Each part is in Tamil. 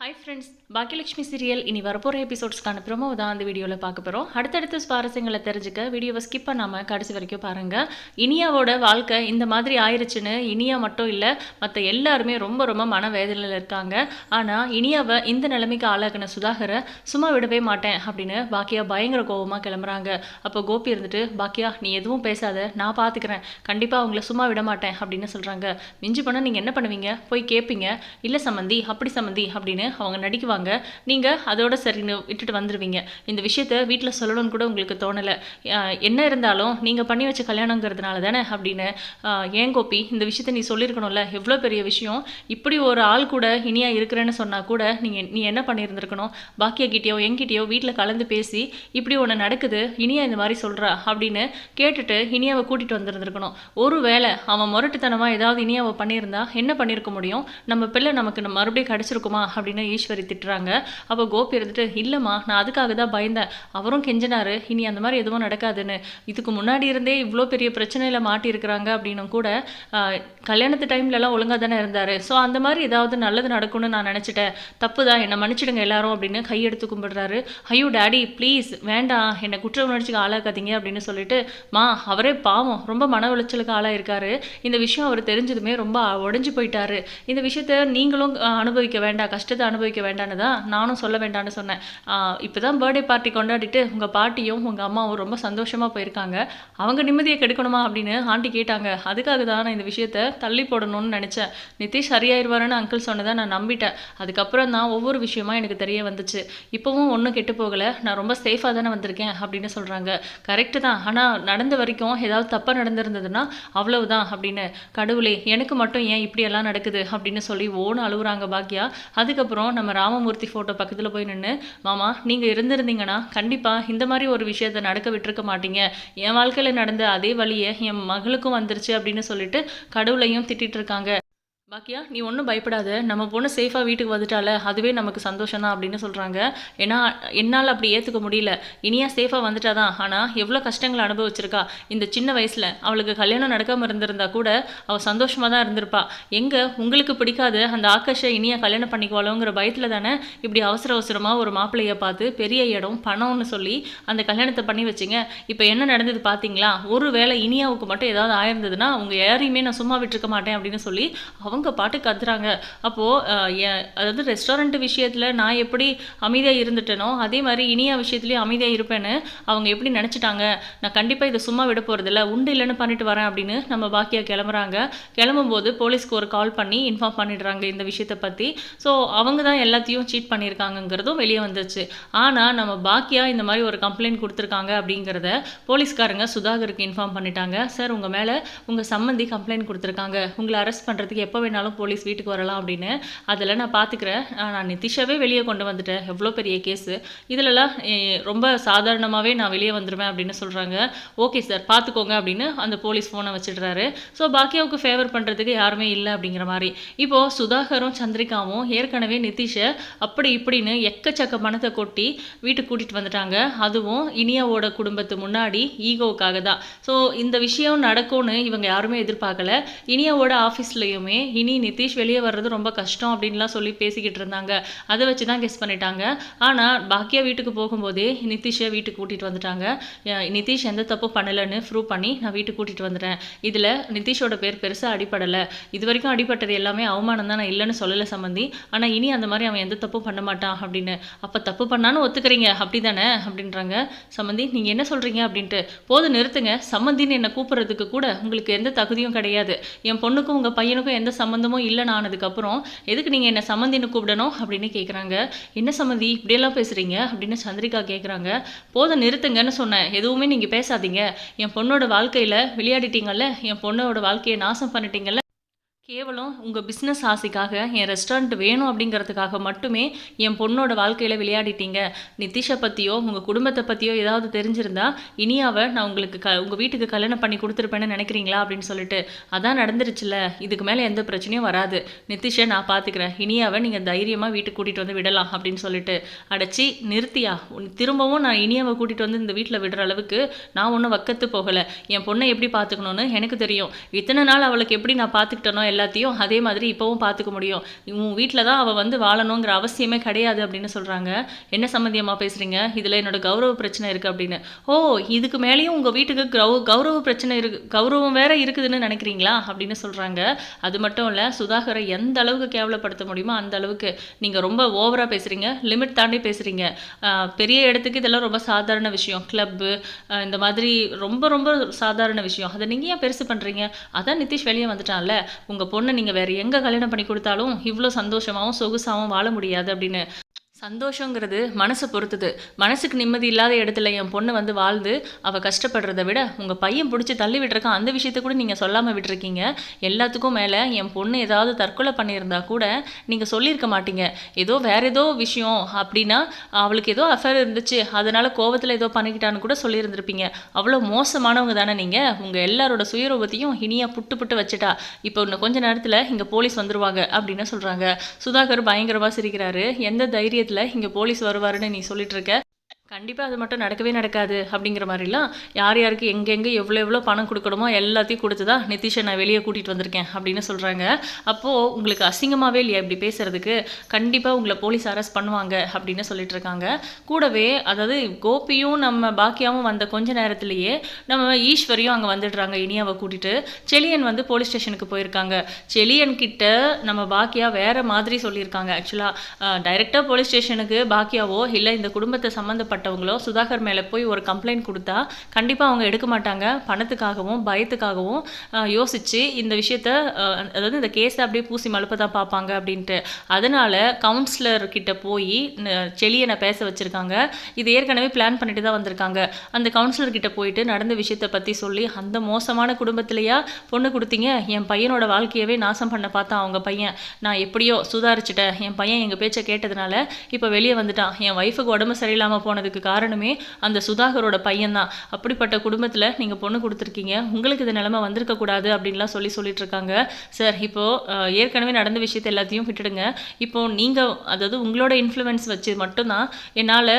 ஹாய் ஃப்ரெண்ட்ஸ் பாக்கியலட்சுமி சீரியல் இனி வரப்போகிற எபிசோட்ஸ்க்கான ப்ரோமோ தான் அந்த வீடியோவில் பார்க்க போகிறோம் அடுத்தடுத்த சுவாரஸ்யங்களை தெரிஞ்சுக்க வீடியோவை ஸ்கிப் பண்ணாமல் கடைசி வரைக்கும் பாருங்கள் இனியாவோட வாழ்க்கை இந்த மாதிரி ஆயிருச்சுன்னு இனியா மட்டும் இல்லை மற்ற எல்லாருமே ரொம்ப ரொம்ப மனவேதனையில் இருக்காங்க. ஆனால் இனியாவை இந்த நிலைமைக்கு ஆளாகின சுதாகரை சும்மா விடவே மாட்டேன் அப்படின்னு பாக்கியா பயங்கர கோபமாக கிளம்புறாங்க. அப்போ கோபி இருந்துட்டு பாக்கியா நீ எதுவும் பேசாத நான் பார்த்துக்கிறேன் கண்டிப்பாக அவங்கள சும்மா விட மாட்டேன் அப்படின்னு சொல்கிறாங்க மிஞ்சி பண்ணால் நீங்கள் என்ன பண்ணுவீங்க? போய் கேட்பீங்க இல்லை சம்மந்தி அப்படி சம்மந்தி அப்படின்னு அவங்க நடிக்குவாங்க. நீங்கள் அதோட சரின்னு விட்டுட்டு வந்துடுவீங்க இந்த விஷயத்த வீட்டில் சொல்லணும்னு கூட உங்களுக்கு தோணலை. என்ன இருந்தாலும் நீங்கள் பண்ணி வச்ச கல்யாணங்கிறதுனால தானே அப்படின்னு ஏன் கோபி இந்த விஷயத்த நீ சொல்லியிருக்கணும்ல எவ்வளோ பெரிய விஷயம். இப்படி ஒரு ஆள் கூட இனியாக இருக்கிறேன்னு சொன்னால் கூட நீங்கள் நீ என்ன பண்ணியிருந்திருக்கணும் பாக்கியக்கிட்டேயோ எங்கிட்டயோ என்கிட்டயோ வீட்டில் கலந்து பேசி இப்படி ஒன்று நடக்குது இனியா இந்த மாதிரி சொல்கிறா அப்படின்னு கேட்டுட்டு இனியாவை கூட்டிகிட்டு வந்திருந்திருக்கணும். ஒரு வேளை அவன் முரட்டுத்தனமாக ஏதாவது இனியாவை பண்ணியிருந்தா என்ன பண்ணியிருக்க முடியும்? நம்ம பிள்ளை நமக்கு மறுபடியும் கிடச்சிருக்குமா அப்படின்னு ஈஸ்வரி திட்டுறாங்க. அப்போ கோபி இருந்துட்டு இல்லைம்மா நான் அதுக்காக தான் பயந்தேன். அவரும் கெஞ்சினாரு. இனி அந்த மாதிரி எதுவும் நடக்காதுன்னு. இதுக்கு முன்னாடி இருந்தே இவ்வளோ பெரிய பிரச்சனையில் மாட்டியிருக்கிறாங்க அப்படின்னும் கூட கல்யாணத்து டைம்லலாம் ஒழுங்காக தானே இருந்தார். ஸோ அந்த மாதிரி ஏதாவது நல்லது நடக்கும்னு நான் நினச்சிட்டேன். தப்பு தான் என்னை மன்னிச்சிடுங்க எல்லாரும் அப்படின்னு கையெடுத்து கும்பிடுறாரு. ஐயோ டேடி ப்ளீஸ் வேண்டாம். என்னை குற்ற உணர்ச்சிக்கு ஆளாக்காதீங்க அப்படின்னு சொல்லிட்டு மா அவரே பாவம். ரொம்ப மன உளைச்சலுக்கு ஆளாயிருக்காரு. இந்த விஷயம் அவர் தெரிஞ்சதுமே ரொம்ப உடஞ்சி போயிட்டாரு. இந்த விஷயத்த நீங்களும் அனுபவிக்க வேண்டாம். கஷ்டத்தை அனுபவிக்க வேண்டான்னு தான் நானும் சொல்ல வேண்டாம்னு சொன்னேன். இப்போ தான் பர்த்டே பார்ட்டி கொண்டாடிட்டு உங்கள் பாட்டியும் உங்கள் அம்மாவும் ரொம்ப சந்தோஷமாக போயிருக்காங்க. அவங்க நிம்மதியை கெடுக்கணுமா அப்படின்னு ஆண்டி கேட்டாங்க. அதுக்காக தான் நான் இந்த விஷயத்த தள்ளி போடணும்னு நினச்சேன். நிதிஷ் சரியாயிருவாருன்னு அங்கிள் சொன்னதை நான் நம்பிட்டேன். அதுக்கப்புறம் தான் ஒவ்வொரு விஷயமா எனக்கு தெரிய வந்துச்சு. இப்போவும் ஒன்றும் கெட்டு போகலை. நான் ரொம்ப சேஃபாக தானே வந்திருக்கேன் அப்படின்னு சொல்கிறாங்க கரெக்டு தான். ஆனால் நடந்த வரைக்கும் ஏதாவது தப்பாக நடந்திருந்ததுன்னா அவ்வளவுதான் அப்படின்னு. கடவுளே எனக்கு மட்டும் ஏன் இப்படியெல்லாம் நடக்குது அப்படின்னு சொல்லி ஓன்னு அழுகுறாங்க பாக்யா. அதுக்கப்புறம் நம்ம ராமமூர்த்தி ஃபோட்டோ பக்கத்தில் போய் நின்று மாமா நீங்கள் இருந்திருந்தீங்கன்னா கண்டிப்பாக இந்த மாதிரி ஒரு விஷயத்தை நடக்க விட்டுருக்க மாட்டீங்க. என் வாழ்க்கையில் நடந்த அதே வழியை என் மகளுக்கும் வந்துருச்சு அப்படின்னு சொல்லிட்டு கடவுளையும் திட்டிட்டு இருக்காங்க. பாக்கியா நீ ஒன்றும் பயப்படாத. நம்ம பொண்ணு சேஃபாக வீட்டுக்கு வந்துட்டால அதுவே நமக்கு சந்தோஷம் தான் அப்படின்னு சொல்கிறாங்க ஏன்னா என்னால் அப்படி ஏற்றுக்க முடியல. இனியா சேஃபாக வந்துட்டா தான் ஆனால் எவ்வளோ கஷ்டங்களை அனுபவிச்சிருக்கா. இந்த சின்ன வயசில் அவளுக்கு கல்யாணம் நடக்காமல் இருந்திருந்தா கூட அவள் சந்தோஷமாக தான் இருந்திருப்பா. எங்கே? உங்களுக்கு பிடிக்காது. அந்த ஆகாஷை இனியா கல்யாணம் பண்ணிக்குவாளோங்கிற பயத்தில் தானே இப்படி அவசர அவசரமாக ஒரு மாப்பிள்ளையை பார்த்து பெரிய இடம் பணம்னு சொல்லி அந்த கல்யாணத்தை பண்ணி வச்சிங்க. இப்போ என்ன நடந்தது பார்த்தீங்களா ஒரு வேளை இனியாவுக்கு மட்டும் ஏதாவது ஆயிருந்ததுன்னா அவங்க யாரையுமே நான் சும்மா விட்டுருக்க மாட்டேன் அப்படின்னு சொல்லி அவங்க பாட்டு கத்துறாங்க. அப்போது அதாவது ரெஸ்டாரண்ட் விஷயத்தில் நான் எப்படி அமைதியாக இருந்துட்டேனோ அதே மாதிரி இனியா விஷயத்துலேயும் அமைதியாக இருப்பேன்னு அவங்க எப்படி நினச்சிட்டாங்க? நான் கண்டிப்பாக இதை சும்மா விட போகிறதில்ல உண்டு இல்லைன்னு பண்ணிட்டு வரேன் அப்படின்னு நம்ம பாக்கியா கிளம்புறாங்க. கிளம்பும்போது போலீஸ்க்கு ஒரு கால் பண்ணி இன்ஃபார்ம் பண்ணிடுறாங்க இந்த விஷயத்தை பற்றி ஸோ அவங்க தான் எல்லாத்தையும் சீட் பண்ணியிருக்காங்கங்கிறதும் வெளியே வந்துச்சு ஆனால் நம்ம பாக்கியா இந்த மாதிரி ஒரு கம்ப்ளைண்ட் கொடுத்துருக்காங்க அப்படிங்கிறத போலீஸ்காரங்க சுதாகருக்கு இன்ஃபார்ம் பண்ணிட்டாங்க. சார் உங்கள் மேலே உங்கள் சம்மந்தி கம்ப்ளைண்ட் கொடுத்துருக்காங்க. உங்களை அரெஸ்ட் பண்ணுறதுக்கு எப்போ வேணாலும் போலீஸ் வீட்டுக்கு வரலாம் அப்படின்னு. அதெல்லாம் நான் பார்த்துக்கிறேன் நான் நிதிஷாவே வெளியே கொண்டு வந்துட்டேன். எவ்வளோ பெரிய கேஸு. இதிலலாம் ரொம்ப சாதாரணமாகவே நான் வெளியே வந்துடுவேன் அப்படின்னு சொல்கிறாங்க ஓகே சார் பார்த்துக்கோங்க அப்படின்னு அந்த போலீஸ் ஃபோனை வச்சிடுறாரு. ஸோ பாக்கியாவுக்கு ஃபேவர் பண்ணுறதுக்கு யாருமே இல்லை அப்படிங்கிற மாதிரி. இப்போது சுதாகரும் சந்திரிகாவும் ஏற்கனவே நிதிஷை அப்படி இப்படின்னு எக்கச்சக்க பணத்தை கொட்டி வீட்டுக்கு கூட்டிகிட்டு வந்துட்டாங்க. அதுவும் இனியாவோட குடும்பத்து முன்னாடி ஈகோவுக்காக தான். ஸோ இந்த விஷயம் நடக்கும்னு இவங்க யாருமே எதிர்பார்க்கல. இனியாவோட ஆஃபீஸ்லேயுமே இனி நிதிஷ் வெளியே வர்றது ரொம்ப கஷ்டம் அப்படின்லாம் சொல்லி பேசிக்கிட்டு இருந்தாங்க. அதை வச்சு தான் கெஸ் பண்ணிட்டாங்க. ஆனால் பாக்கியா வீட்டுக்கு போகும்போதே நிதிஷை வீட்டுக்கு கூட்டிகிட்டு வந்துட்டாங்க. நிதிஷ் எந்த தப்பும் பண்ணலைன்னு ப்ரூவ் பண்ணி நான் வீட்டுக்கு கூட்டிகிட்டு வந்துட்டேன். இதில் நிதிஷோட பேர் பெருசாக அடிப்படலை இது வரைக்கும் அடிபட்டது எல்லாமே அவமானம் தான் நான் இல்லைன்னு சொல்லலை சம்மந்தி ஆனால் இனி அந்த மாதிரி அவன் எந்த தப்பும் பண்ண மாட்டான் அப்படின்னு. அப்போ தப்பு பண்ணான்னு ஒத்துக்கிறீங்க அப்படி தானே அப்படின்றாங்க. சம்மந்தி நீங்கள் என்ன சொல்கிறீங்க அப்படின்ட்டு. போது நிறுத்துங்க. சம்மந்தின்னு என்னை கூப்பிட்றதுக்கு கூட உங்களுக்கு எந்த தகுதியும் கிடையாது. என் பொண்ணுக்கும் உங்கள் பையனுக்கும் எந்த சம்மந்தமும் இல்லைன்னு ஆனதுக்கப்புறம் எதுக்கு நீங்கள் என்னை சம்மந்தின்னு கூப்பிடணும் அப்படின்னு கேட்குறாங்க என்ன சம்மந்தி இப்படியெல்லாம் பேசுகிறீங்க அப்படின்னு சந்திரிகா கேட்குறாங்க போதும் நிறுத்துங்கன்னு சொன்னேன். எதுவுமே நீங்கள் பேசாதீங்க. என் பொண்ணோட வாழ்க்கையில் விளையாடிட்டீங்கல்ல என் பொண்ணோட வாழ்க்கையை நாசம் பண்ணிட்டீங்கல்ல கேவலம் உங்கள் பிஸ்னஸ் ஆசைக்காக என் ரெஸ்டாரண்ட் வேணும் அப்படிங்கிறதுக்காக மட்டுமே என் பொண்ணோட வாழ்க்கையில் விளையாடிட்டீங்க. நிதிஷை பற்றியோ உங்கள் குடும்பத்தை பற்றியோ ஏதாவது தெரிஞ்சிருந்தா இனியாவை நான் உங்களுக்கு க உங்கள் வீட்டுக்கு கல்யாணம் பண்ணி கொடுத்துருப்பேன்னு நினைக்கிறீங்களா அப்படின்னு சொல்லிட்டு அதான் நடந்துருச்சுல இதுக்கு மேலே எந்த பிரச்சனையும் வராது. நிதிஷை நான் பார்த்துக்கிறேன் இனியாவை நீங்கள் தைரியமாக வீட்டுக்கு கூட்டிகிட்டு வந்து விடலாம் அப்படின்னு சொல்லிட்டு அடைச்சி நிறுத்தியா. உன் திரும்பவும் நான் இனியாவை கூட்டிகிட்டு வந்து இந்த வீட்டில் விடுற அளவுக்கு நான் ஒன்றும் வக்கத்து போகலை. என் பொண்ணை எப்படி பார்த்துக்கணும்னு எனக்கு தெரியும். இத்தனை நாள் அவளுக்கு எப்படி நான் பார்த்துக்கிட்டனோ எல்லாம் எல்லாத்தையும் அதே மாதிரி இப்போவும் பார்த்துக்க முடியும். உன் வீட்டில் தான் அவள் வந்து வாழணுங்கிற அவசியமே கிடையாது அப்படின்னு சொல்கிறாங்க என்ன சம்மந்தியமாக பேசுகிறீங்க இதில் என்னோட கௌரவ பிரச்சனை இருக்குது அப்படின்னு. ஓ இதுக்கு மேலேயும் உங்கள் வீட்டுக்கு கௌ கௌரவ பிரச்சனை இருக்கு கௌரவம் வேற இருக்குதுன்னு நினைக்கிறீங்களா? அப்படின்னு சொல்கிறாங்க அது மட்டும் இல்லை சுதாகரை எந்த அளவுக்கு கேவலப்படுத்த முடியுமோ அந்த அளவுக்கு நீங்கள் ரொம்ப ஓவராக பேசுகிறீங்க லிமிட் தாண்டி பேசுகிறீங்க பெரிய இடத்துக்கு இதெல்லாம் ரொம்ப சாதாரண விஷயம். கிளப்பு இந்த மாதிரி ரொம்ப ரொம்ப சாதாரண விஷயம். அதை நீங்கள் ஏன் பெருசு பண்ணுறீங்க அதான் நிதிஷ் வெளியே வந்துட்டான்ல. உங்கள் பொண்ணை நீங்கள் வேறு எங்கே கல்யாணம் பண்ணி கொடுத்தாலும் இவ்வளோ சந்தோஷமாகவும் சொகுசாகவும் வாழ முடியாது அப்படின்னு சந்தோஷங்கிறது மனசை பொறுத்தது. மனசுக்கு நிம்மதி இல்லாத இடத்துல என் பொண்ணு வந்து வாழ்ந்து அவள் கஷ்டப்படுறத விட உங்கள் பையன் பிடிச்சி தள்ளி விட்டுருக்கான் அந்த விஷயத்த கூட நீங்கள் சொல்லாமல் விட்டுருக்கீங்க. எல்லாத்துக்கும் மேலே என் பொண்ணு ஏதாவது தற்கொலை பண்ணியிருந்தா கூட நீங்கள் சொல்லியிருக்க மாட்டீங்க. ஏதோ வேற ஏதோ விஷயம் அப்படின்னா அவளுக்கு ஏதோ அஃபேர் இருந்துச்சு. அதனால் கோவத்தில் ஏதோ பண்ணிக்கிட்டான்னு கூட சொல்லியிருந்திருப்பீங்க. அவ்வளோ மோசமானவங்க தானே நீங்கள் உங்கள் எல்லாரோட சுயரூபத்தையும் இனியாக புட்டு புட்டு வச்சுட்டா. இப்போ இன்னும் கொஞ்ச நேரத்தில் இங்கே போலீஸ் வந்துருவாங்க அப்படின்னு சொல்கிறாங்க சுதாகர் பயங்கரமாக சிரிக்கிறாரு. எந்த தைரியத்தை விஷயத்தில் இங்கே போலீஸ் வருவாருன்னு நீ சொல்லிட்டு இருக்க. கண்டிப்பாக அது மட்டும் நடக்கவே நடக்காது அப்படிங்கிற மாதிரிலாம் யார் யாருக்கு எங்கெங்கே எவ்வளோ எவ்வளோ பணம் கொடுக்கணுமோ எல்லாத்தையும் கொடுத்து தான் நிதிஷை நான் வெளியே கூட்டிகிட்டு வந்திருக்கேன் அப்படின்னு சொல்கிறாங்க அப்போது உங்களுக்கு அசிங்கமாகவே இல்லையா இப்படி பேசுகிறதுக்கு கண்டிப்பாக உங்களை போலீஸ் அரெஸ்ட் பண்ணுவாங்க அப்படின்னு சொல்லிட்டு இருக்காங்க. கூடவே அதாவது கோபியும் நம்ம பாக்கியாவும் வந்த கொஞ்ச நேரத்திலேயே நம்ம ஈஸ்வரியும் அங்கே வந்துடுறாங்க இனியாவை கூட்டிகிட்டு செலியன் வந்து போலீஸ் ஸ்டேஷனுக்கு போயிருக்காங்க. செலியன் கிட்ட நம்ம பாக்கியா வேறு மாதிரி சொல்லியிருக்காங்க. ஆக்சுவலாக டைரெக்டாக போலீஸ் ஸ்டேஷனுக்கு பாக்கியாவோ இல்லை இந்த குடும்பத்தை சம்மந்தப்பட்ட சம்மந்தப்பட்டவங்களோ சுதாகர் மேலே போய் ஒரு கம்ப்ளைண்ட் கொடுத்தா கண்டிப்பாக அவங்க எடுக்க மாட்டாங்க. பணத்துக்காகவும் பயத்துக்காகவும் யோசித்து இந்த விஷயத்த அதாவது இந்த கேஸை அப்படியே பூசி மழுப்ப தான் பார்ப்பாங்க அப்படின்ட்டு. அதனால் கவுன்சிலர் கிட்ட போய் செளியனை பேச வச்சுருக்காங்க. இது ஏற்கனவே பிளான் பண்ணிட்டு தான் வந்திருக்காங்க. அந்த கவுன்சிலர் கிட்ட போயிட்டு நடந்த விஷயத்தை பற்றி சொல்லி அந்த மோசமான குடும்பத்திலையா பொண்ணு கொடுத்தீங்க? என் பையனோட வாழ்க்கையவே நாசம் பண்ண பார்த்தா அவங்க பையன். நான் எப்படியோ சுதாரிச்சிட்டேன். என் பையன் எங்கள் பேச்சை கேட்டதுனால இப்போ வெளியே வந்துட்டான். என் ஒய்ஃபுக்கு உடம்பு சரியில்லாமல் போனது அதுக்கு காரணமே அந்த சுதாகரோட பையன்தான். அப்படிப்பட்ட குடும்பத்தில் நீங்கள் பொண்ணு கொடுத்துருக்கீங்க. உங்களுக்கு இது நிலமை வந்திருக்கக்கூடாது அப்படின்லாம் சொல்லி சொல்லிட்டு இருக்காங்க. சார் இப்போது ஏற்கனவே நடந்த விஷயத்தை எல்லாத்தையும் விட்டுடுங்க. இப்போது நீங்கள் அதாவது உங்களோட இன்ஃப்ளூயன்ஸ் வச்சு மட்டும்தான் என்னால்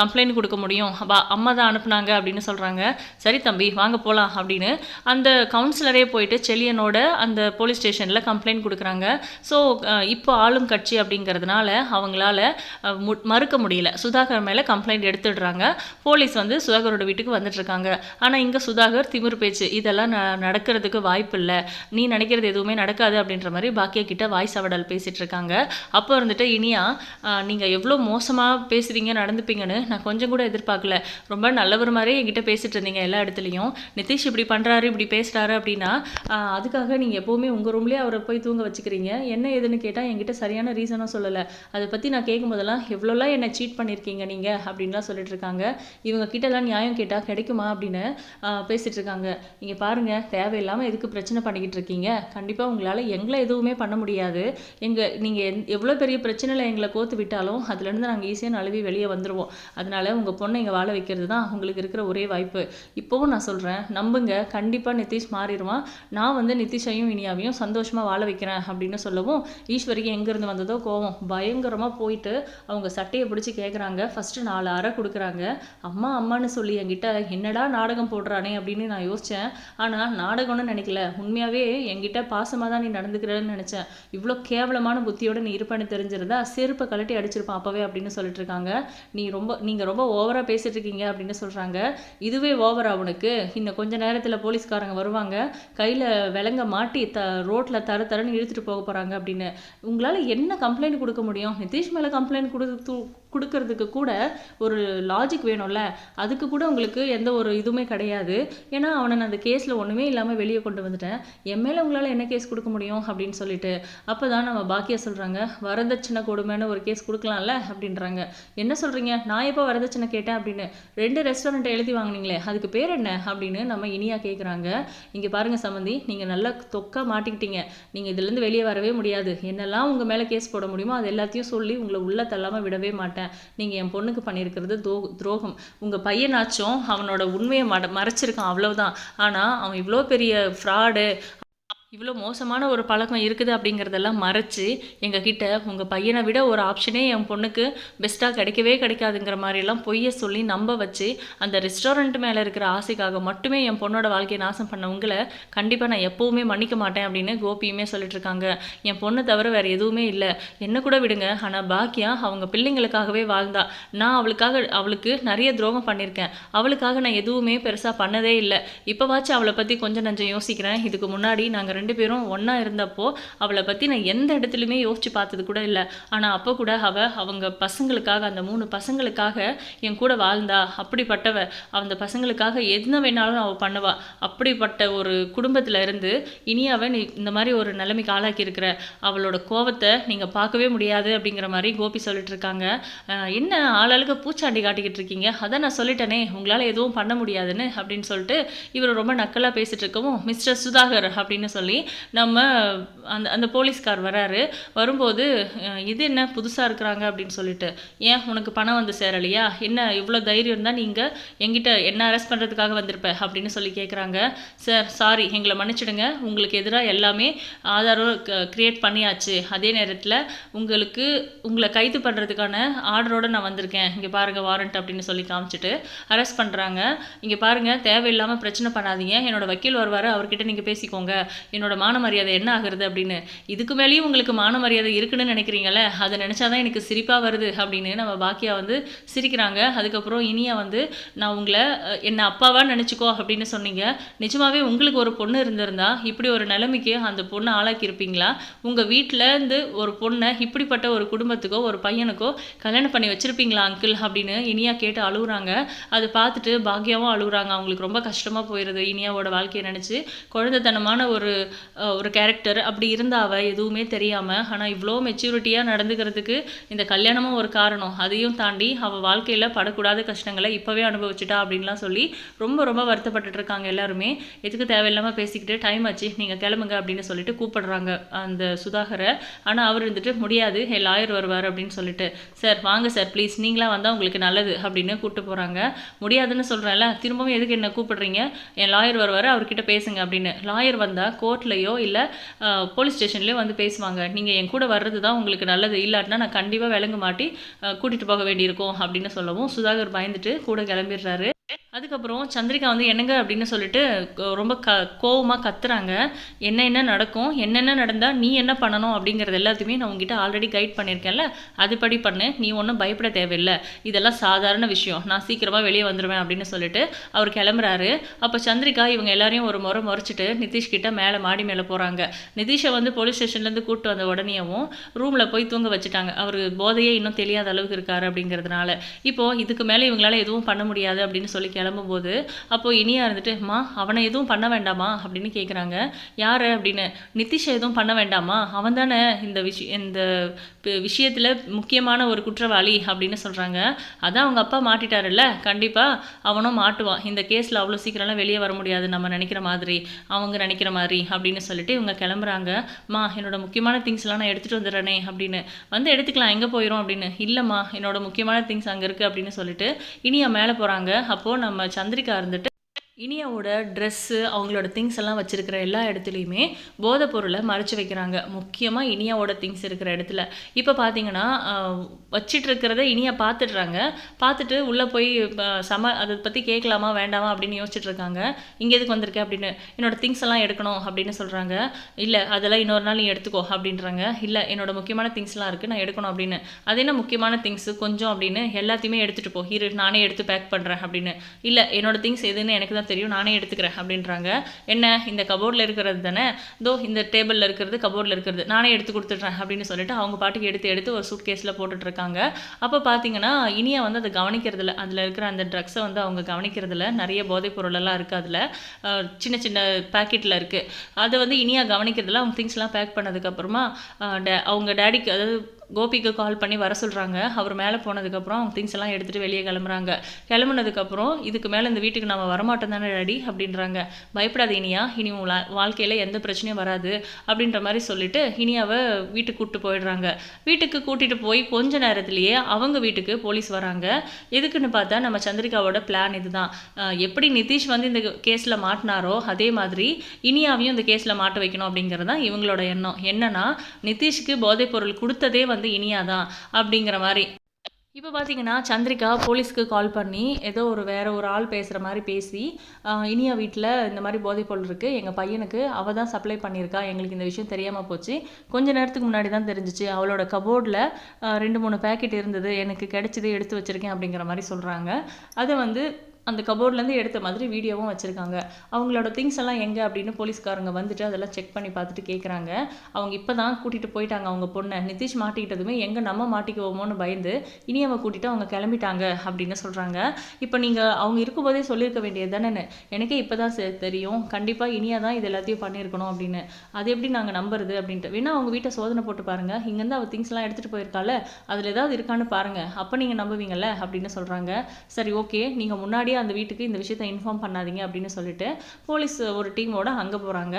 கம்ப்ளைண்ட் கொடுக்க முடியும். அம்மா தான் அனுப்புனாங்க அப்படின்னு சொல்கிறாங்க சரி தம்பி வாங்க போகலாம் அப்படின்னு. அந்த கவுன்சிலரே போயிட்டு செலியனோட அந்த போலீஸ் ஸ்டேஷனில் கம்ப்ளைண்ட் கொடுக்குறாங்க. ஸோ இப்போ ஆளும் கட்சி அப்படிங்கிறதுனால அவங்களால மறுக்க முடியல. சுதாகர் மேலே கம்ப்ளைண்ட் எடுத்துடுறாங்க. போலீஸ் வந்து சுதாகரோட வீட்டுக்கு வந்துட்டுருக்காங்க. ஆனால் இங்கே சுதாகர் திமிர் பேச்சு. இதெல்லாம் நடக்கிறதுக்கு வாய்ப்பு இல்லை நீ நினைக்கிறது எதுவுமே நடக்காது அப்படின்ற மாதிரி பாக்கியா கிட்ட வாய்ஸ் அவடல் பேசிகிட்டு இருக்காங்க அப்போ இருந்துட்டு இனியா நீங்கள் எவ்வளோ மோசமாக பேசுவீங்க நடந்துப்பீங்கன்னு நான் கொஞ்சம் கூட எதிர்பார்க்கல. ரொம்ப நல்லவர் மாதிரியே என்கிட்ட பேசிகிட்டு இருந்தீங்க எல்லா இடத்துலையும். நிதிஷ் இப்படி பண்ணுறாரு இப்படி பேசுகிறாரு அப்படின்னா அதுக்காக நீங்கள் எப்போவுமே உங்கள் ரூம்லேயே அவரை போய் தூங்க வச்சுக்கிறீங்க. என்ன ஏதுன்னு கேட்டால் என்கிட்ட சரியான ரீசனும் சொல்லலை. அதை பற்றி நான் கேட்கும் போதெல்லாம் எவ்வளோலாம் என்னை சீட் பண்ணியிருக்கீங்க நீங்கள் அப்படின்லாம் சொல்லிட்டு இருக்காங்க இவங்க கிட்டலாம் நியாயம் கேட்டால் கிடைக்குமா அப்படின்னு பேசிகிட்டு இருக்காங்க நீங்கள் பாருங்கள் தேவையில்லாமல் எதுக்கு பிரச்சனை பண்ணிக்கிட்டு இருக்கீங்க கண்டிப்பாக உங்களால் எங்களை எதுவுமே பண்ண முடியாது. எங்கள் நீங்கள் எந் எவ்வளோ பெரிய பிரச்சனையில் எங்களை கோத்து விட்டாலும் அதுலேருந்து நாங்கள் ஈஸியாக நழுவி வெளியே வந்துடுவோம் அதனால் உங்கள் பொண்ணை இங்கே வாழ வைக்கிறது தான் உங்களுக்கு இருக்கிற ஒரே வாய்ப்பு. இப்போவும் நான் சொல்கிறேன் நம்புங்க. கண்டிப்பாக நிதிஷ் மாறிடுவான். நான் வந்து நிதிஷையும் இனியாவையும் சந்தோஷமாக வாழ வைக்கிறேன் அப்படின்னு சொல்லவும் ஈஸ்வரிக்கு எங்கேருந்து வந்ததோ கோவம். பயங்கரமாக போயிட்டு அவங்க சட்டையை பிடிச்சி கேட்குறாங்க ஃபஸ்ட்டு நாலு அறை கொடுக்குறாங்க. அம்மா அம்மான்னு சொல்லி என்கிட்ட என்னடா நாடகம் போடுறானே அப்படின்னு நான் யோசித்தேன் ஆனால் நாடகம்னு நினைக்கல. உண்மையாகவே என்கிட்ட பாசமாக தான் நீ நடந்துக்கிறன்னு நினச்சேன். இவ்வளோ கேவலமான புத்தியோடு நீ இருப்பேன்னு தெரிஞ்சிருந்தா செருப்பை கலட்டி அடிச்சிருப்பான் அப்போவே அப்படின்னு சொல்லிட்டு இருக்காங்க. நீ ரொம்ப நீங்கள் ரொம்ப ஓவராக பேசிட்டு இருக்கீங்க அப்படின்னு சொல்கிறாங்க இதுவே ஓவர் அவனுக்கு இன்னும் கொஞ்ச நேரத்தில் போலீஸ்காரங்க வருவாங்க. கையில் விலங்க மாட்டி த ரோட்டில் தர தரன்னு இழுத்துட்டு போக போகிறாங்க அப்படின்னு. உங்களால் என்ன கம்ப்ளைண்ட் கொடுக்க முடியும்? நிதிஷ் மேலே கம்ப்ளைண்ட் கொடுத்து கொடுக்கறதுக்கு கூட ஒரு லாஜிக் வேணும்ல. அதுக்கு கூட உங்களுக்கு எந்த ஒரு இதுவுமே கிடையாது. ஏன்னா அவனை நான் அந்த கேஸில் ஒன்றுமே இல்லாமல் வெளியே கொண்டு வந்துட்டேன். என் மேலே உங்களால் என்ன கேஸ் கொடுக்க முடியும் அப்படின்னு சொல்லிட்டு அப்போ தான் நம்ம பாக்கியா சொல்கிறாங்க வரதட்சணை கொடுமைன்னு ஒரு கேஸ் கொடுக்கலாம்ல அப்படின்றாங்க. என்ன சொல்கிறீங்க நான் எப்போ வரதட்சணை கேட்டேன் அப்படின்னு? ரெண்டு ரெஸ்டாரண்ட்டை எழுதி வாங்கினீங்களே அதுக்கு பேர் என்ன அப்படின்னு நம்ம இனியா கேட்குறாங்க இங்கே பாருங்கள் சம்மந்தி நீங்கள் நல்லா தொக்கா மாட்டிக்கிட்டீங்க. நீங்கள் இதுலேருந்து வெளியே வரவே முடியாது. என்னெல்லாம் உங்கள் மேலே கேஸ் போட முடியுமோ அது எல்லாத்தையும் சொல்லி உங்களை உள்ள தள்ளாமல் விடவே மாட்டேன். நீங்கள் என் பொண்ணுக்கு பண்ணியிருக்கிறது தோ துரோகம். உங்கள் பையனாச்சும் அவனோட உண்மையை மட மறைச்சிருக்கான் அவ்வளவுதான். ஆனால் அவன் இவ்வளோ பெரிய ஃப்ராடு இவ்வளோ மோசமான ஒரு பழக்கம் இருக்குது அப்படிங்கிறதெல்லாம் மறைச்சு எங்ககிட்ட உங்கள் பையனை விட ஒரு ஆப்ஷனே என் பொண்ணுக்கு பெஸ்ட்டாக கிடைக்கவே கிடைக்காதுங்கிற மாதிரிலாம் பொய்யை சொல்லி நம்ப வச்சு அந்த ரெஸ்டாரண்ட் மேலே இருக்கிற ஆசைக்காக மட்டுமே என் பொண்ணோட வாழ்க்கையை நாசம் பண்ணவங்களை கண்டிப்பாக நான் எப்போவுமே மன்னிக்க மாட்டேன் அப்படின்னு கோபியுமே சொல்லிட்டு இருக்காங்க. என் பொண்ணை தவிர வேறு எதுவுமே இல்லை. என்ன கூட விடுங்க. ஆனால் பாக்கியா அவங்க பிள்ளைங்களுக்காகவே வாழ்ந்தா. நான் அவளுக்காக அவளுக்கு நிறைய துரோகம் பண்ணியிருக்கேன் அவளுக்காக நான் எதுவுமே பெருசாக பண்ணதே இல்லை. இப்போவாச்சும் அவளை பற்றி கொஞ்சம் நஞ்சம் யோசிக்கிறேன். இதுக்கு முன்னாடி நாங்கள் ரெண்டு பேரும் ஒன்றா இருந்தப்போ அவளை பற்றி நான் எந்த இடத்துலையுமே யோசிச்சு பார்த்தது கூட இல்லை. ஆனால் அப்போ கூட அவள் அவங்க பசங்களுக்காக அந்த மூணு பசங்களுக்காக என் கூட வாழ்ந்தா. அப்படிப்பட்டவ அந்த பசங்களுக்காக என்ன வேணாலும் அவள் பண்ணுவா. அப்படிப்பட்ட ஒரு குடும்பத்தில் இருந்து இனி நீ இந்த மாதிரி ஒரு நிலைமைக்கு ஆளாக்கி இருக்கிற அவளோட கோவத்தை நீங்கள் பார்க்கவே முடியாது அப்படிங்கிற மாதிரி கோபி சொல்லிட்டு இருக்காங்க. என்ன ஆளாளுக்கு பூச்சாண்டி காட்டிக்கிட்டு இருக்கீங்க? அதை நான் சொல்லிட்டேனே உங்களால் எதுவும் பண்ண முடியாதுன்னு அப்படின்னு சொல்லிட்டு இவர் ரொம்ப நக்கலாக பேசிட்டு இருக்கவும் மிஸ்டர் சுதாகர் அப்படின்னு சொல்லி நம்ம அந்த அந்த போலீஸ்கார் வராரு. வரும்போது இது என்ன புதுசாக இருக்கிறாங்க அப்படின்னு சொல்லிட்டு ஏன் உனக்கு பணம் வந்து சேரலையா? என்ன இவ்வளோ தைரியம் தான் நீங்கள் எங்கிட்ட என்ன அரெஸ்ட் பண்ணுறதுக்காக வந்திருப்ப? அப்படின்னு சொல்லி கேட்குறாங்க சார் சாரி எங்களை மன்னிச்சிடுங்க. உங்களுக்கு எதிராக எல்லாமே ஆதாரம் க்ரியேட் பண்ணியாச்சு. அதே நேரத்தில் உங்களுக்கு உங்களை கைது பண்ணுறதுக்கான ஆர்டரோடு நான் வந்திருக்கேன். இங்கே பாருங்கள் வாரண்ட் அப்படின்னு சொல்லி காமிச்சிட்டு அரெஸ்ட் பண்ணுறாங்க இங்கே பாருங்கள் தேவையில்லாமல் பிரச்சனை பண்ணாதீங்க. என்னோட வக்கீல் வருவார் அவர்கிட்ட நீங்கள் பேசிக்கோங்க. என்னோட மான மரியாதை என்ன ஆகுறது அப்படின்னு? இதுக்கு மேலேயும் உங்களுக்கு மான மரியாதை இருக்குன்னு நினைக்கிறீங்களே அதை நினச்சாதான் எனக்கு சிரிப்பாக வருது அப்படின்னு நம்ம பாக்கியா வந்து சிரிக்கிறாங்க. அதுக்கப்புறம் இனியா வந்து நான் உங்களை என்னை அப்பாவாக நினச்சிக்கோ அப்படின்னு சொன்னீங்க. நிஜமாவே உங்களுக்கு ஒரு பொண்ணு இருந்திருந்தா இப்படி ஒரு நிலைமைக்கு அந்த பொண்ணை ஆளாக்கியிருப்பீங்களா? உங்கள் வீட்டில் இருந்து ஒரு பொண்ணை இப்படிப்பட்ட ஒரு குடும்பத்துக்கோ ஒரு பையனுக்கோ கல்யாணம் பண்ணி வச்சுருப்பீங்களா அங்கிள் அப்படின்னு இனியா கேட்டு அழுகுறாங்க அதை பார்த்துட்டு பாக்கியாவும் அழுகுறாங்க அவங்களுக்கு ரொம்ப கஷ்டமாக போயிடுது இனியாவோட வாழ்க்கையை நினச்சி. குழந்தைத்தனமான ஒரு ஒரு கேரக்டர் அப்படி இருந்தா அவள் எதுவுமே தெரியாமல் ஆனால் இவ்வளோ மெச்சூரிட்டியாக நடந்துக்கிறதுக்கு இந்த கல்யாணமும் ஒரு காரணம். அதையும் தாண்டி அவள் வாழ்க்கையில் படக்கூடாத கஷ்டங்களை இப்போவே அனுபவிச்சுட்டா அப்படின்லாம் சொல்லி ரொம்ப ரொம்ப வருத்தப்பட்டுட்டு இருக்காங்க எல்லாருமே. எதுக்கு தேவையில்லாமல் பேசிக்கிட்டு டைம் ஆச்சு நீங்கள் கிளம்புங்க அப்படின்னு சொல்லிட்டு கூப்பிடுறாங்க அந்த சுதாகரை. ஆனால் அவர் இருந்துட்டு முடியாது ஹே லாயர் வருவார் அப்படின்னு சொல்லிட்டு சார் வாங்க சார் ப்ளீஸ் நீங்களாம் வந்தால் உங்களுக்கு நல்லது அப்படின்னு கூப்பிட்டு போகிறாங்க முடியாதுன்னு சொல்கிறேன்ல திரும்பவும் எதுக்கு என்ன கூப்பிடுறீங்க? என் லாயர் வருவார் அவர்கிட்ட பேசுங்க அப்படின்னு. லாயர் வந்தால் கோர்ட் கோர்ட்லேயோ இல்லை போலீஸ் ஸ்டேஷன்லேயோ வந்து பேசுவாங்க. நீங்கள் என் கூட வர்றது தான் உங்களுக்கு நல்லது. இல்லாட்டினா நான் கண்டிப்பாக விளங்க மாட்டி கூட்டிகிட்டு போக வேண்டியிருக்கும் அப்படின்னு சொல்லவும் சுதாகர் பயந்துட்டு கூட கிளம்பிடுறாரு. அதுக்கப்புறம் சந்திரிகா வந்து என்னங்க? அப்படின்னு சொல்லிட்டு ரொம்ப க கோவமாக கத்துறாங்க. என்ன என்ன நடக்கும்? என்னென்ன நடந்தால் நீ என்ன பண்ணணும்? அப்படிங்கிறது எல்லாத்தையுமே நான் உங்ககிட்ட ஆல்ரெடி கைட் பண்ணியிருக்கேன்ல. அதுபடி பண்ணு. நீ ஒன்றும் பயப்பட தேவையில்லை. இதெல்லாம் சாதாரண விஷயம். நான் சீக்கிரமாக வெளியே வந்துடுவேன் அப்படின்னு சொல்லிட்டு அவர் கிளம்புறாரு. அப்போ சந்திரிகா இவங்க எல்லாரையும் ஒரு முறை முறைச்சிட்டு நிதிஷ் கிட்ட மேலே மாடி மேலே போகிறாங்க நிதிஷை வந்து போலீஸ் ஸ்டேஷன்லேருந்து கூப்பிட்டு வந்த உடனேயும் ரூமில் போய் தூங்க வச்சுட்டாங்க. அவர் போதையே இன்னும் தெரியாத அளவுக்கு இருக்காரு அப்படிங்கிறதுனால. இப்போ இதுக்கு மேலே இவங்களால எதுவும் பண்ண முடியாது அப்படின்னு சொல்லி கிளம்பும்போது அப்போ இனியா இருந்துட்டு மா அவனை எதுவும் பண்ண வேண்டாமா? அப்படின்னு கேட்குறாங்க யாரு? அப்படின்னு. நிதிஷை எதுவும் பண்ண வேண்டாமா? அவன் தானே இந்த விஷயம் இந்த விஷயத்தில் விஷயத்துல முக்கியமான ஒரு குற்றவாளி அப்படின்னு சொல்றாங்க. அதான் அவங்க அப்பா மாட்டிட்டாருல்ல? கண்டிப்பா அவனும் மாட்டுவான். இந்த கேஸ்ல அவ்வளோ சீக்கிரம்லாம் வெளியே வர முடியாது நம்ம நினைக்கிற மாதிரி அவங்க நினைக்கிற மாதிரி அப்படின்னு சொல்லிட்டு இவங்க கிளம்புறாங்க. மா என்னோட முக்கியமான திங்ஸ்லாம் நான் எடுத்துகிட்டு வந்துடுறேனே அப்படின்னு. வந்து எடுத்துக்கலாம் எங்கே போயிடும் அப்படின்னு. இல்லைம்மா என்னோட முக்கியமான திங்ஸ் அங்கே இருக்குது அப்படின்னு சொல்லிட்டு இனி மேலே போகிறாங்க அப்போது நம்ம சந்திரிகா இருந்துட்டு இனியாவோட ட்ரெஸ்ஸு அவங்களோட திங்ஸ் எல்லாம் வச்சுருக்கிற எல்லா இடத்துலையுமே போதைப் பொருளை மறைச்சு வைக்கிறாங்க. முக்கியமாக இனியாவோட திங்ஸ் இருக்கிற இடத்துல. இப்போ பார்த்தீங்கன்னா வச்சிட்ருக்கிறத இனியா பார்த்துடுறாங்க பார்த்துட்டு உள்ளே போய் சம அதை பற்றி கேட்கலாமா வேண்டாமா அப்படின்னு யோசிச்சுட்ருக்காங்க இங்கே எதுக்கு வந்திருக்க அப்படின்னு என்னோட திங்ஸ் எல்லாம் எடுக்கணும் அப்படின்னு சொல்கிறாங்க இல்லை அதெல்லாம் இன்னொரு நாள் நீ எடுத்துக்கோ அப்படின்றாங்க. இல்லை என்னோடய முக்கியமான திங்ஸ்லாம் இருக்குது நான் எடுக்கணும் அப்படின்னு. அது என்ன முக்கியமான திங்ஸு கொஞ்சம் அப்படின்னு எல்லாத்தையுமே எடுத்துகிட்டு போ. இரு நானே எடுத்து பேக் பண்ணுறேன் அப்படின்னு. இல்லை என்னோட திங்ஸ் எதுன்னு எனக்கு தான் தெரியும் நானே எடுத்துக்கிறேன் அப்படின்றாங்க. என்ன? இந்த கபோர்டில் இருக்கிறது தானே? தோ இந்த டேபிளில் இருக்கிறது கபோர்டில் இருக்கிறது. நானே எடுத்து கொடுத்துட்றேன் அப்படின்னு சொல்லிட்டு அவங்க பாட்டுக்கு எடுத்து எடுத்து ஒரு சூட் கேஸில் போட்டுட்ருக்காங்க. அப்போ பார்த்தீங்கன்னா இனியா வந்து அதை கவனிக்கிறதில்ல அதில் இருக்கிற அந்த ட்ரக்ஸை வந்து அவங்க கவனிக்கிறதில்ல நிறைய போதைப் பொருளெல்லாம் இருக்குது அதில். சின்ன சின்ன பேக்கெட்டில் இருக்குது அதை வந்து இனியா கவனிக்கிறதில்ல அவங்க திங்ஸ்லாம் பேக் பண்ணதுக்கப்புறமா அவங்க டேடிக்கு அதாவது கோபிக்கு கால் பண்ணி வர சொல்கிறாங்க அவர் மேலே போனதுக்கப்புறம் அவங்க திங்ஸ் எல்லாம் எடுத்துகிட்டு வெளியே கிளம்புறாங்க. கிளம்புனதுக்கப்புறம் இதுக்கு மேலே இந்த வீட்டுக்கு நம்ம வரமாட்டோம் தானே ரெடி அப்படின்றாங்க. பயப்படாத இனியா. இனி உன் வாழ்க்கையில் எந்த பிரச்சனையும் வராது அப்படின்ற மாதிரி சொல்லிட்டு இனியாவை வீட்டுக்கு கூப்பிட்டு போயிடுறாங்க. வீட்டுக்கு கூட்டிகிட்டு போய் கொஞ்ச நேரத்துலேயே அவங்க வீட்டுக்கு போலீஸ் வராங்க. எதுக்குன்னு பார்த்தா நம்ம சந்திரிகாவோட பிளான் இதுதான். எப்படி நிதிஷ் வந்து இந்த கேஸில் மாட்டினாரோ அதே மாதிரி இனியாவையும் இந்த கேஸில் மாட்ட வைக்கணும் அப்படிங்கிறது தான் இவங்களோட எண்ணம். என்னன்னா நிதிஷ்க்கு போதைப் பொருள் கொடுத்ததே வந்து இனியா தான் அப்படிங்கிற மாதிரி. இப்போ பார்த்தீங்கன்னா சந்திரிகா போலீஸ்க்கு கால் பண்ணி ஏதோ ஒரு வேற ஒரு ஆள் பேசுகிற மாதிரி பேசி இனியா வீட்டில் இந்த மாதிரி போதைப்பொருள் இருக்குது எங்கள் பையனுக்கு அவள் தான் சப்ளை பண்ணியிருக்கா எங்களுக்கு இந்த விஷயம் தெரியாமல் போச்சு. கொஞ்ச நேரத்துக்கு முன்னாடி தான் தெரிஞ்சிச்சு அவளோட கபோர்டில் ரெண்டு மூணு பேக்கெட் இருந்தது எனக்கு கிடைச்சது எடுத்து வச்சுருக்கேன் அப்படிங்கிற மாதிரி சொல்கிறாங்க அதை வந்து அந்த கபோர்ட்லேருந்து எடுத்த மாதிரி வீடியோவும் வச்சுருக்காங்க. அவங்களோட திங்ஸ் எல்லாம் எங்கே அப்படின்னு போலீஸ்காரங்க வந்துட்டு அதெல்லாம் செக் பண்ணி பார்த்துட்டு கேட்குறாங்க அவங்க இப்போ தான் கூட்டிகிட்டு போயிட்டாங்க அவங்க பொண்ணை. நிதிஷ் மாட்டிக்கிட்டதுமே எங்கே நம்ம மாட்டிக்குவோமோன்னு பயந்து இனி அவங்க கூட்டிகிட்டு அவங்க கிளம்பிட்டாங்க அப்படின்னு சொல்கிறாங்க இப்போ நீங்கள் அவங்க இருக்கும்போதே சொல்லியிருக்க வேண்டியது தானே எனக்கே இப்போ தான் தெரியும். கண்டிப்பாக இனியாக தான் இது எல்லாத்தையும் பண்ணியிருக்கணும் அப்படின்னு. அது எப்படி நாங்கள் நம்புறது அப்படின்ட்டு. வேணா அவங்க வீட்டை சோதனை போட்டு பாருங்கள் இங்கேருந்து அவள் திங்ஸ்லாம் எடுத்துகிட்டு போயிருக்காள். அதில் ஏதாவது இருக்கான்னு பாருங்கள் அப்போ நீங்கள் நம்புவீங்கள்ல அப்படின்னு சொல்கிறாங்க சரி ஓகே நீங்கள் முன்னாடி முன்னாடியே அந்த வீட்டுக்கு இந்த விஷயத்தை இன்ஃபார்ம் பண்ணாதீங்க அப்படின்னு சொல்லிட்டு போலீஸ் ஒரு டீமோட அங்கே போகிறாங்க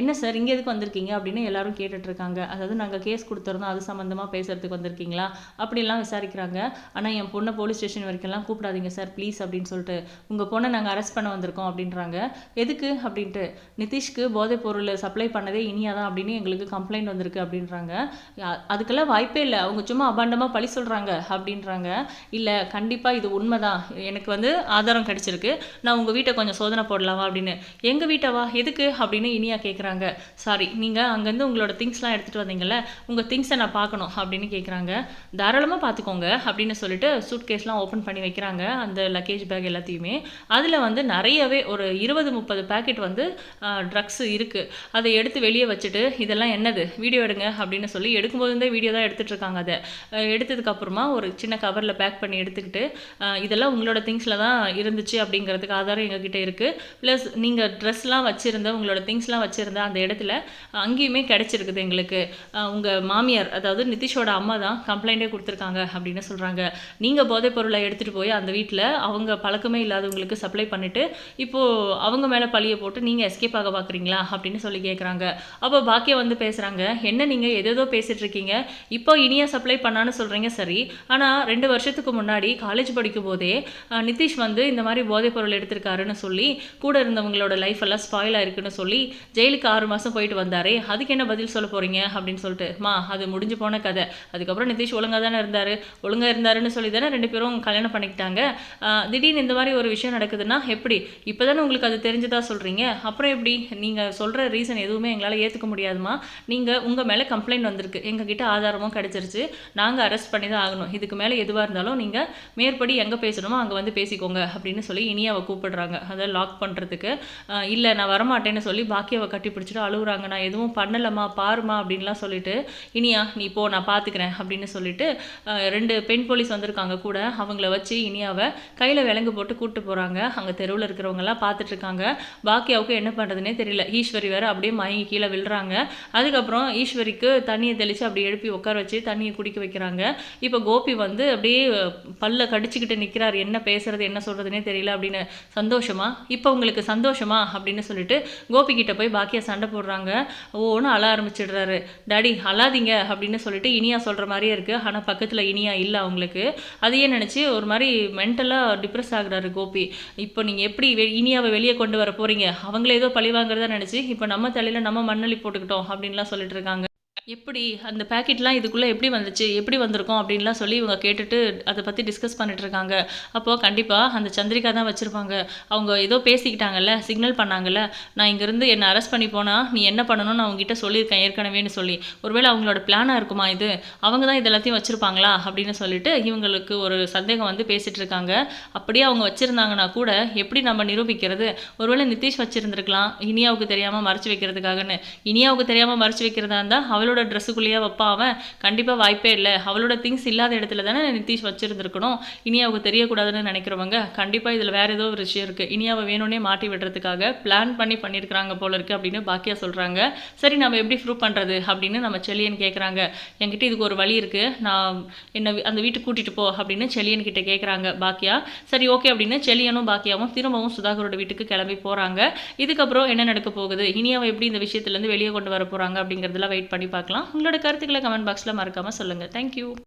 என்ன சார் இங்கே எதுக்கு வந்திருக்கீங்க? அப்படின்னு எல்லாரும் கேட்டுட்ருக்காங்க. அதாவது நாங்கள் கேஸ் கொடுத்துருந்தோம் அது சம்மந்தமாக பேசுகிறதுக்கு வந்திருக்கீங்களா? அப்படிலாம் விசாரிக்கிறாங்க. ஆனால் என் பொண்ணை போலீஸ் ஸ்டேஷன் வரைக்கும்லாம் கூப்பிடாதீங்க சார் ப்ளீஸ் அப்படின்னு சொல்லிட்டு. உங்கள் பொண்ணை நாங்கள் அரெஸ்ட் பண்ண வந்திருக்கோம் அப்படின்றாங்க. எதுக்கு? அப்படின்ட்டு. நிதிஷ்க்கு போதைப் பொருள் சப்ளை பண்ணதே இனியா தான் அப்படின்னு எங்களுக்கு கம்ப்ளைண்ட் வந்திருக்கு அப்படின்றாங்க. அதுக்கெல்லாம் வாய்ப்பே இல்லை. அவங்க சும்மா அபாண்டமாக பழி சொல்கிறாங்க அப்படின்றாங்க. இல்லை கண்டிப்பாக இது உண்மைதான். எனக்கு வந்து ஆதாரம் கிடைச்சிருக்கு. நான் உங்கள் வீட்டை கொஞ்சம் சோதனை போடலாமா அப்படின்னு. எங்கள் வீட்டவா எதுக்கு அப்படின்னு இனியா கேட்குறாங்க சாரி நீங்கள் அங்கேருந்து உங்களோட திங்ஸ்லாம் எடுத்துகிட்டு வந்தீங்கல்ல உங்கள் திங்ஸை நான் பார்க்கணும் அப்படின்னு கேட்குறாங்க தாராளமாக பார்த்துக்கோங்க அப்படின்னு சொல்லிட்டு சூட் கேஸ்லாம் ஓப்பன் பண்ணி வைக்கிறாங்க அந்த லக்கேஜ் பேக் எல்லாத்தையுமே. அதில் வந்து நிறையவே ஒரு இருபது முப்பது பேக்கெட் வந்து ட்ரக்ஸ் இருக்குது அதை எடுத்து வெளியே வச்சுட்டு இதெல்லாம் என்னது? வீடியோ எடுங்க அப்படின்னு சொல்லி எடுக்கும்போது இருந்தே வீடியோ தான் எடுத்துகிட்ருக்காங்க அதை. எடுத்ததுக்கப்புறமா ஒரு சின்ன கவரில் பேக் பண்ணி எடுத்துக்கிட்டு இதெல்லாம் உங்களோட திங்ஸில் தான் இருந்துச்சு அப்படிங்கிறதுக்கு ஆதாரம் எங்ககிட்ட இருக்குது ப்ளஸ் நீங்கள் ட்ரெஸ்லாம் வச்சுருந்த உங்களோட திங்ஸ்லாம் வச்சுருந்த அந்த இடத்துல அங்கேயுமே கிடச்சிருக்குது எங்களுக்கு. உங்கள் மாமியார் அதாவது நிதிஷோட அம்மா தான் கம்ப்ளைண்ட்டே கொடுத்துருக்காங்க அப்படின்னு சொல்கிறாங்க நீங்கள் போதைப் பொருளை எடுத்துகிட்டு போய் அந்த வீட்டில் அவங்க பழக்கமே இல்லாதவங்களுக்கு சப்ளை பண்ணிவிட்டு இப்போது அவங்க மேலே பழியை போட்டு நீங்கள் எஸ்கேப் ஆக பார்க்குறீங்களா அப்படின்னு சொல்லி கேட்குறாங்க அப்போ பாக்கியா வந்து பேசுகிறாங்க என்ன நீங்கள் எதேதோ பேசிகிட்ருக்கீங்க இப்போ இனியா சப்ளை பண்ணான்னு சொல்கிறீங்க சரி. ஆனால் ரெண்டு வருஷத்துக்கு முன்னாடி காலேஜ் படிக்கும் போதே நிதிஷ் வந்து வந்து இந்த மாதிரி போதைப் பொருள் எடுத்திருக்காருன்னு சொல்லி கூட இருந்தவங்களோட லைஃப் எல்லாம் ஸ்பாயில் ஆயிருக்குன்னு சொல்லி ஜெயிலுக்கு ஆறு மாதம் போயிட்டு வந்தாரே அதுக்கு என்ன பதில் சொல்ல போகிறீங்க அப்படின்னு சொல்லிட்டு மா அது முடிஞ்சு போன கதை. அதுக்கப்புறம் நிதிஷ் ஒழுங்காக தானே இருந்தார். ஒழுங்காக இருந்தாருன்னு சொல்லி தானே ரெண்டு பேரும் கல்யாணம் பண்ணிக்கிட்டாங்க. திடீர்னு இந்த மாதிரி ஒரு விஷயம் நடக்குதுன்னா எப்படி? இப்போ தானே உங்களுக்கு அது தெரிஞ்சதா சொல்கிறீங்க அப்புறம் எப்படி? நீங்கள் சொல்கிற ரீசன் எதுவுமே எங்களால் ஏற்றுக்க முடியாதுமா? நீங்கள் உங்கள் மேலே கம்ப்ளைண்ட் வந்திருக்கு. எங்ககிட்ட ஆதாரமும் கிடச்சிருச்சு. நாங்கள் அரெஸ்ட் பண்ணி தான் ஆகணும். இதுக்கு மேலே எதுவாக இருந்தாலும் நீங்கள் மேற்படி எங்கே பேசணுமோ அங்கே வந்து பேசிக்கோங்க. அப்படின்னு சொல்லி இனியாவை கூப்பிடுறாங்க. அதை லாக் பண்ணுறதுக்கு இல்லை நான் வரமாட்டேன்னு சொல்லி பாக்கியாவை கட்டி பிடிச்சிட்டு அழுகுறாங்க நான் எதுவும் பண்ணலம்மா பாருமா அப்படின்லாம் சொல்லிட்டு இனியா நீ போ நான் பார்த்துக்கிறேன் அப்படின்னு சொல்லிட்டு ரெண்டு பெண் போலீஸ் வந்திருக்காங்க கூட. அவங்கள வச்சு இனியாவை கையில் விலங்கு போட்டு கூப்பிட்டு போகிறாங்க அங்கே தெருவில் இருக்கிறவங்கலாம் பார்த்துட்டு இருக்காங்க. பாக்கியாவுக்கு என்ன பண்ணுறதுனே தெரியல. ஈஸ்வரி வேறு அப்படியே மயங்கி கீழே விழுறாங்க. அதுக்கப்புறம் ஈஸ்வரிக்கு தண்ணியை தெளித்து அப்படியே எழுப்பி உட்கார வச்சு தண்ணியை குடிக்க வைக்கிறாங்க. இப்போ கோபி வந்து அப்படியே பல்ல கடிச்சிக்கிட்டு நிற்கிறார் என்ன பேசுறது என்ன சொல்கிறதுனே தெரியல அப்படின்னு சந்தோஷமா? இப்போ உங்களுக்கு சந்தோஷமா? அப்படின்னு சொல்லிட்டு கோபிக்கிட்ட போய் பாக்கியா சண்டை போடுறாங்க. ஓன்னு அழ ஆரம்பிச்சிடுறாரு. டாடி அழாதீங்க அப்படின்னு சொல்லிட்டு இனியா சொல்கிற மாதிரியே இருக்குது ஆனால் பக்கத்தில் இனியா இல்லை அவங்களுக்கு. அதையே நினச்சி ஒரு மாதிரி மென்டலாக டிப்ரெஸ் ஆகுறாரு கோபி. இப்போ நீங்கள் எப்படி வெ- இனியாவை வெளியே கொண்டு வர போகிறீங்க அவங்கள ஏதோ பழி வாங்குறதா நினச்சி இப்போ நம்ம தலையில் நம்ம மண்ணளி போட்டுக்கிட்டோம் அப்படின்லாம் சொல்லிட்டு இருக்காங்க. எப்படி அந்த பேக்கெட்லாம் இதுக்குள்ளே எப்படி வந்துச்சு எப்படி வந்திருக்கும் அப்படின்லாம் சொல்லி இவங்க கேட்டுட்டு அதை பற்றி டிஸ்கஸ் பண்ணிட்டு இருக்காங்க. அப்போது கண்டிப்பாக அந்த சந்திரிகா தான் வச்சுருப்பாங்க. அவங்க ஏதோ பேசிக்கிட்டாங்கல்ல சிக்னல் பண்ணாங்கல்ல நான் இங்கேருந்து என்னை அரெஸ்ட் பண்ணி போனால் நீ என்ன பண்ணணும்னு அவங்ககிட்ட சொல்லியிருக்கேன் ஏற்கனவேன்னு சொல்லி. ஒருவேளை அவங்களோட பிளானாக இருக்குமா இது? அவங்க தான் இது எல்லாத்தையும் வச்சுருப்பாங்களா அப்படின்னு சொல்லிட்டு இவங்களுக்கு ஒரு சந்தேகம் வந்து பேசிகிட்டு இருக்காங்க. அப்படியே அவங்க வச்சுருந்தாங்கன்னா கூட எப்படி நம்ம நிரூபிக்கிறது? ஒருவேளை நிதிஷ் வச்சுருந்துருக்கலாம் இனியாவுக்கு தெரியாமல் மறைச்சு வைக்கிறதுக்காகன்னு. இனியாவுக்கு தெரியாமல் மறைச்சு வைக்கிறதா இருந்தால் அவளோட அவளோட ட்ரெஸ்ஸுக்குள்ளேயே வைப்பா அவன். கண்டிப்பாக வாய்ப்பே இல்லை. அவளோட திங்ஸ் இல்லாத இடத்துல தானே நிதிஷ் வச்சுருந்துருக்கணும். இனி அவங்க தெரியக்கூடாதுன்னு நினைக்கிறவங்க கண்டிப்பாக இதில் வேறு ஏதோ ஒரு விஷயம் இருக்குது இனி அவள் வேணும்னே மாட்டி விடுறதுக்காக பிளான் பண்ணி பண்ணியிருக்கிறாங்க போல இருக்குது அப்படின்னு பாக்கியா சொல்கிறாங்க சரி நம்ம எப்படி ப்ரூவ் பண்ணுறது அப்படின்னு நம்ம செல்லியன் கேட்குறாங்க என்கிட்ட இதுக்கு ஒரு வழி இருக்குது நான் என்னை அந்த வீட்டுக்கு கூட்டிகிட்டு போ அப்படின்னு செல்லியன் கிட்டே கேட்குறாங்க பாக்கியா. சரி ஓகே அப்படின்னு செல்லியனும் பாக்கியாவும் திரும்பவும் சுதாகரோட வீட்டுக்கு கிளம்பி போகிறாங்க இதுக்கப்புறம் என்ன நடக்க போகுது? இனியாவை எப்படி இந்த விஷயத்துலேருந்து வெளியே கொண்டு வர போகிறாங்க அப்படிங்கிறதுலாம் வெயிட் பண்ணி பார்க்கலாம். உங்களோட கருத்துக்களை கமெண்ட் பாக்ஸில் மறக்காமல் சொல்லுங்கள் தேங்க்யூ